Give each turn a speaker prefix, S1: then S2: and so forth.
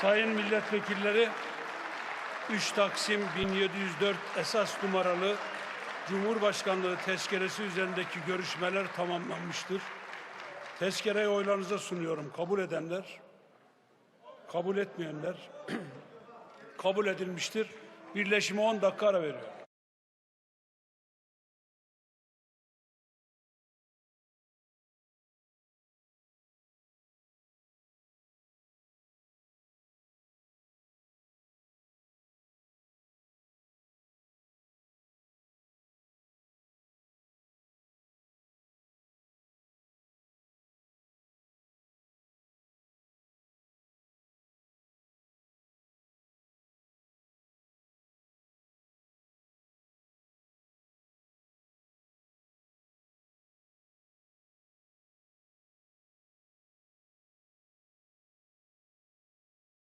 S1: Sayın milletvekilleri 3 Taksim 1704 esas numaralı Cumhurbaşkanlığı tezkeresi üzerindeki görüşmeler tamamlanmıştır. Tezkereyi oylarınıza sunuyorum. Kabul edenler, kabul etmeyenler kabul edilmiştir. Birleşime 10 dakika ara veriyor.